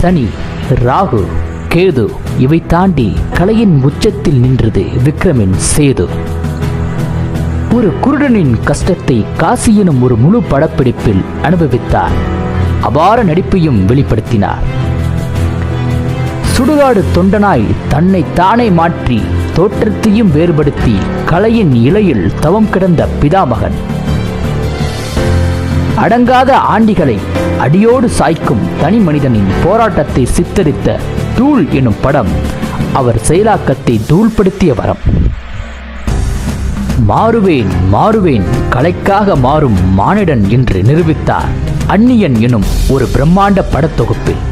சனி ராகு கேது இவை தாண்டி கலையின் உச்சத்தில் நின்றது விக்ரமின் சேது. ஒரு குருடனின் கஷ்டத்தை காசி எனும் ஒரு முழு படப்பிடிப்பில் அனுபவித்தார். அபார நடிப்பையும் வெளிப்படுத்தினார். சுடுகாடு தொண்டனாய் தன்னை தானே மாற்றி தோற்றத்தையும் வேறுபடுத்தி கலையின் இலையில் தவம் கிடந்த பிதாமகன். அடங்காத ஆண்டிகளை அடியோடு சாய்க்கும் தனி மனிதனின் போராட்டத்தை சித்தரித்த தூள் எனும் படம் அவர் செயலாக்கத்தை தூள்படுத்திய வரம். மாறுவேன் மாறுவேன் கலைக்காக மாறும் மானிடன் என்று நிரூபித்தார் அந்நியன் எனும் ஒரு பிரம்மாண்ட படத்தொகுப்பில்.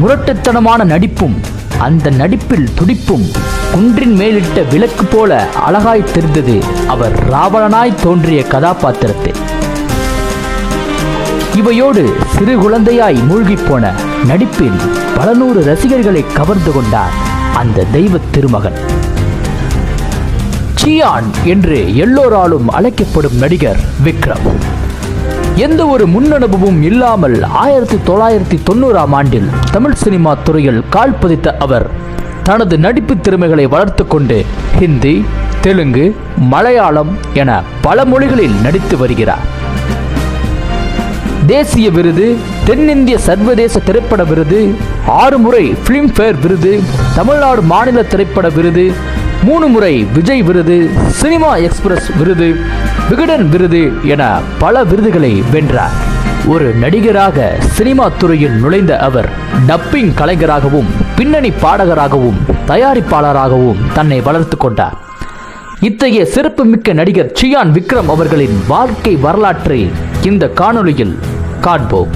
முரட்டுத்தனமான நடிப்பும் அந்த நடிப்பில் துடிப்பும் குன்றின் மேலிட்ட விளக்கு போல அழகாய் தெரிந்தது அவர் ராவணனாய் தோன்றிய கதாபாத்திரத்தில் இவையோடு சிறு குழந்தையாய் மூழ்கிப் போன நடிப்பில் பல நூறு ரசிகர்களை கவர்ந்து கொண்டார் அந்த தெய்வ திருமகன். சியான் என்று எல்லோராலும் அழைக்கப்படும் நடிகர் விக்ரம். எந்த ஒரு முன்னனுபவமும் இல்லாமல் ஆயிரத்தி தொள்ளாயிரத்தி தொண்ணூறாம் ஆண்டில் தமிழ் சினிமா துறையில் கால் பதித்த அவர் தனது நடிப்பு திறமைகளை வளர்த்து கொண்டு ஹிந்தி தெலுங்கு மலையாளம் என பல மொழிகளில் நடித்து வருகிறார். தேசிய விருது தென்னிந்திய சர்வதேச திரைப்பட விருது ஆறு முறை பிலிம்பேர் விருது தமிழ்நாடு மாநில திரைப்பட விருது மூணு முறை விஜய் விருது சினிமா எக்ஸ்பிரஸ் விருது விகடன் விருது என பல விருதுகளை வென்றார். ஒரு நடிகராக சினிமா துறையில் நுழைந்த அவர் டப்பிங் கலைஞராகவும் பின்னணி பாடகராகவும் தயாரிப்பாளராகவும் தன்னை வளர்த்து கொண்டார். இத்தகைய சிறப்புமிக்க நடிகர் சியான் விக்ரம் அவர்களின் வாழ்க்கை வரலாற்றை இந்த காணொளியில் காண்போம்.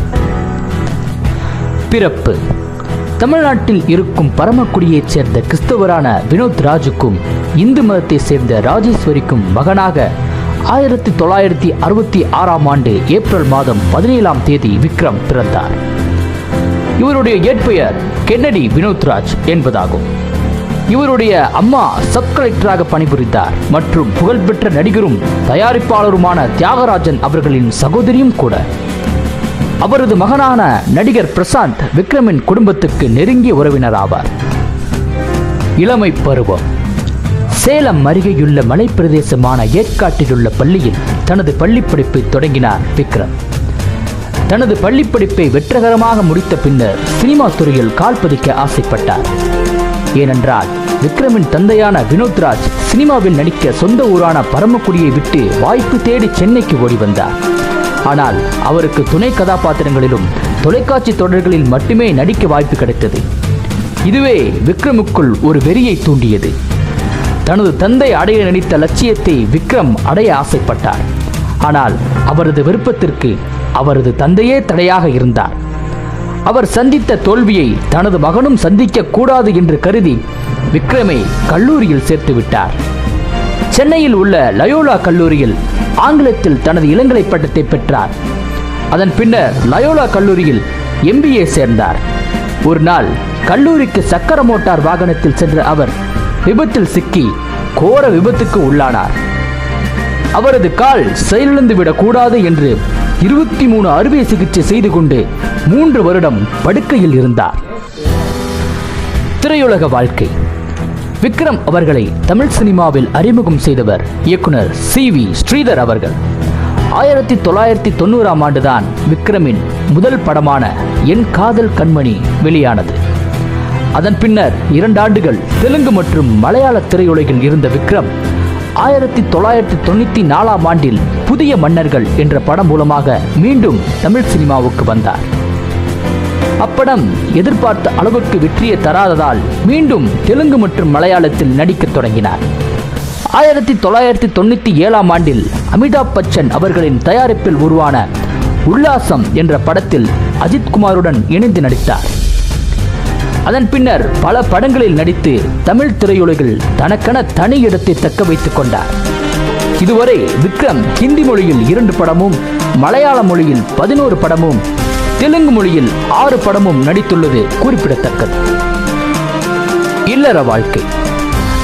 பிறப்பு. தமிழ்நாட்டில் இருக்கும் பரமக்குடியைச் சேர்ந்த கிறிஸ்தவரான வினோத் ராஜுக்கும் இந்து மதத்தைச் சேர்ந்த ராஜேஸ்வரிக்கும் மகனாக ஆயிரத்தி தொள்ளாயிரத்தி அறுபத்தி ஆறாம் ஆண்டு ஏப்ரல் மாதம் பதினேழாம் தேதி விக்ரம் பிறந்தார். இவருடைய இயற்பெயர் கென்னடி வினோத்ராஜ் என்பதாகும். இவருடைய அம்மா சப் கலெக்டராக பணிபுரிந்தார் மற்றும் புகழ்பெற்ற நடிகரும் தயாரிப்பாளருமான தியாகராஜன் அவர்களின் சகோதரியும் கூட. அவரது மகனான நடிகர் பிரசாந்த் விக்ரமின் குடும்பத்துக்கு நெருங்கிய உறவினர் ஆவார் இளமை பருவம். சேலம் அருகேயுள்ள மலைப்பிரதேசமான ஏற்காட்டிலுள்ள பள்ளியில் தனது பள்ளிப்படிப்பை தொடங்கினார் விக்ரம். தனது பள்ளிப்படிப்பை வெற்றிகரமாக முடித்த பின்னர் சினிமா துறையில் கால் பதிக்க ஆசைப்பட்டார். ஏனென்றால் விக்ரமின் தந்தையான வினோத்ராஜ் சினிமாவில் நடிக்க சொந்த ஊரான பரமக்குடியை விட்டு வாய்ப்பு தேடி சென்னைக்கு ஓடி வந்தார். ஆனால் அவருக்கு துணை கதாபாத்திரங்களிலும் தொலைக்காட்சி தொடர்களில் மட்டுமே நடிக்க வாய்ப்பு கிடைத்தது. இதுவே விக்ரமுக்குள் ஒரு வெறியை தூண்டியது. தனது தந்தை அடைய நினைத்த லட்சியத்தை விக்ரம் அடைய ஆசைப்பட்டார். ஆனால் அவரது விருப்பத்திற்கு அவரது தந்தையே தடையாக இருந்தார். அவர் சந்தித்த தோல்வியை தனது மகனும் சந்திக்க கூடாது என்று கருதி விக்ரமை கல்லூரியில் சேர்த்துவிட்டார் சென்னையில் உள்ள லயோலா கல்லூரியில் ஆங்கிலத்தில் தனது இளங்கலை பட்டத்தை பெற்றார். அதன் பின்னர் லயோலா கல்லூரியில் எம்பிஏ சேர்ந்தார். ஒரு நாள் கல்லூரிக்கு சக்கர மோட்டார் வாகனத்தில் சென்ற அவர் விபத்தில் சிக்கி கோர விபத்துக்கு உள்ளானார். அவரது கால் செயலிழந்து விடக்கூடாது என்று இருபத்தி மூணு அறுவை சிகிச்சை செய்து கொண்டு மூன்று வருடம் படுக்கையில் இருந்தார். திரையுலக வாழ்க்கை. விக்ரம் அவர்களை தமிழ் சினிமாவில் அறிமுகம் செய்தவர் இயக்குனர் சி வி ஸ்ரீதர் அவர்கள். ஆயிரத்தி தொள்ளாயிரத்தி தொண்ணூறாம் ஆண்டுதான் விக்ரமின் முதல் படமான என் காதல் கண்மணி வெளியானது. அதன் பின்னர் இரண்டு ஆண்டுகள் தெலுங்கு மற்றும் மலையாள திரையுலகில் இருந்த விக்ரம் ஆயிரத்தி தொள்ளாயிரத்தி தொண்ணூற்றி நாலாம் ஆண்டில் புதிய மன்னர்கள் என்ற படம் மூலமாக மீண்டும் தமிழ் சினிமாவுக்கு வந்தார். அப்படம் எதிர்பார்த்த அளவுக்கு வெற்றியை தராததால் மீண்டும் தெலுங்கு மற்றும் மலையாளத்தில் நடிக்கத் தொடங்கினார். ஆயிரத்தி தொள்ளாயிரத்தி தொண்ணூற்றி ஏழாம் ஆண்டில் அமிதாப் பச்சன் அவர்களின் தயாரிப்பில் உருவான உல்லாசம் என்ற படத்தில் அஜித் குமாருடன் இணைந்து நடித்தார். அதன் பின்னர் பல படங்களில் நடித்து தமிழ் திரையுலகில் தனக்கென தனி இடத்தை தக்க வைத்துக் கொண்டார். இதுவரை விக்ரம் ஹிந்தி மொழியில் இரண்டு படமும் மலையாள மொழியில் பதினோரு படமும் தெலுங்கு மொழியில் ஆறு படமும் நடித்துள்ளது குறிப்பிடத்தக்கது. இல்லற வாழ்க்கை.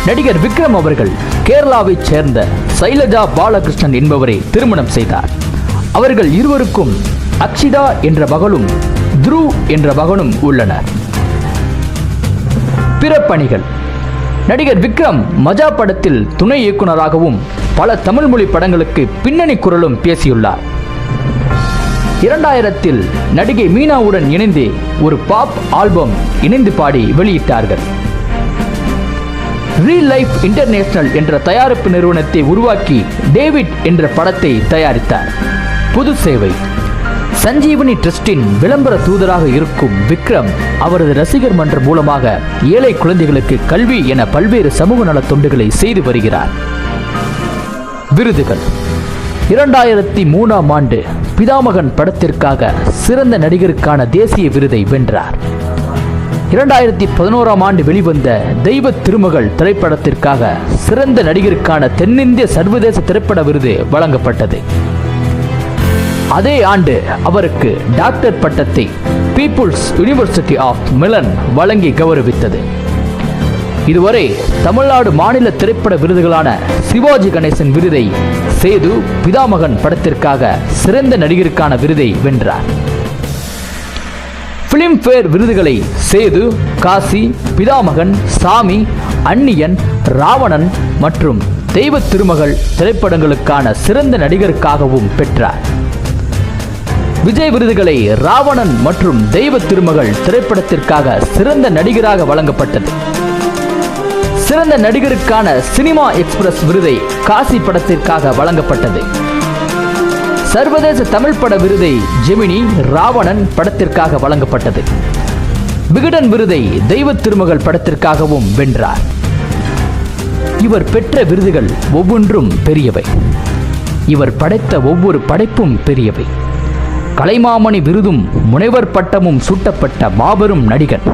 நடிகர் விக்ரம் அவர்கள் கேரளாவைச் சேர்ந்த சைலஜா பாலகிருஷ்ணன் என்பவரை திருமணம் செய்தார். அவர்கள் இருவருக்கும் அக்ஷிதா என்ற மகளும் துருவ் என்ற மகனும் உள்ளனர். பிற பணிகள் நடிகர் விக்ரம் மஜா படத்தில் துணை இயக்குனராகவும் பல தமிழ் மொழி படங்களுக்கு பின்னணி குரலும் பேசியுள்ளார். இரண்டாயிரத்தில் நடிகை மீனாவுடன் இணைந்து ஒரு பாப் ஆல்பம் இணைந்து பாடி வெளியிட்டார்கள். ரீல் லைஃப் இன்டர்நேஷனல் என்ற தயாரிப்பு நிறுவனத்தை உருவாக்கி டேவிட் என்ற படத்தை தயாரித்தார். புது சேவை. சஞ்சீவனி ட்ரஸ்டின் விளம்பர தூதராக இருக்கும் விக்ரம் அவரது ரசிகர் மன்றம் மூலமாக ஏழை குழந்தைகளுக்கு கல்வி என பல்வேறு சமூக நலத் தொண்டுகளை செய்து வருகிறார். விருதுகள். இரண்டாயிரத்தி மூணாம் ஆண்டு பிதாமகன் படத்திற்காக சிறந்த நடிகருக்கான தேசிய விருதை வென்றார். இரண்டாயிரத்தி பதினோராம் ஆண்டு வெளிவந்த தெய்வ திருமகள் திரைப்படத்திற்காக சிறந்த நடிகருக்கான தென்னிந்திய சர்வதேச திரைப்பட விருது வழங்கப்பட்டது. அதே ஆண்டு அவருக்கு டாக்டர் பட்டத்தை பீப்புள்ஸ் யுனிவர்சிட்டி ஆஃப் மிலன் வழங்கி கௌரவித்தது. இதுவரை தமிழ்நாடு மாநில திரைப்பட விருதுகளான சிவாஜி கணேசன் விருதை சேது பிதாமகன் படத்திற்காக சிறந்த நடிகருக்கான விருதை வென்றார். பிலிம்பேர் விருதுகளை சேது காசி பிதாமகன் சாமி அந்நியன் ராவணன் மற்றும் தெய்வ திருமகள் திரைப்படங்களுக்கான சிறந்த நடிகருக்காகவும் பெற்றார். விஜய் விருதுகளை ராவணன் மற்றும் தெய்வ திருமகள் திரைப்படத்திற்காக சிறந்த நடிகராக வழங்கப்பட்டது. சிறந்த நடிகருக்கான சினிமா எக்ஸ்பிரஸ் விருதை காசி படத்திற்காக வழங்கப்பட்டது. சர்வதேச தமிழ் பட விருதை ஜெமினி ராவணன் படத்திற்காக வழங்கப்பட்டது. விகடன் விருதை தெய்வ திருமகள் படத்திற்காகவும் வென்றார். இவர் பெற்ற விருதுகள் ஒவ்வொன்றும் பெரியவை. இவர் படைத்த ஒவ்வொரு படைப்பும் பெரியவை. கலைமாமணி விருதும் முனைவர் பட்டமும் சூட்டப்பட்ட மாபெரும் நடிகன்.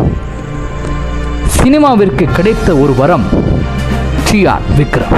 சினிமாவிற்கு கிடைத்த ஒரு வரம் டி ஆர் விக்ரம்.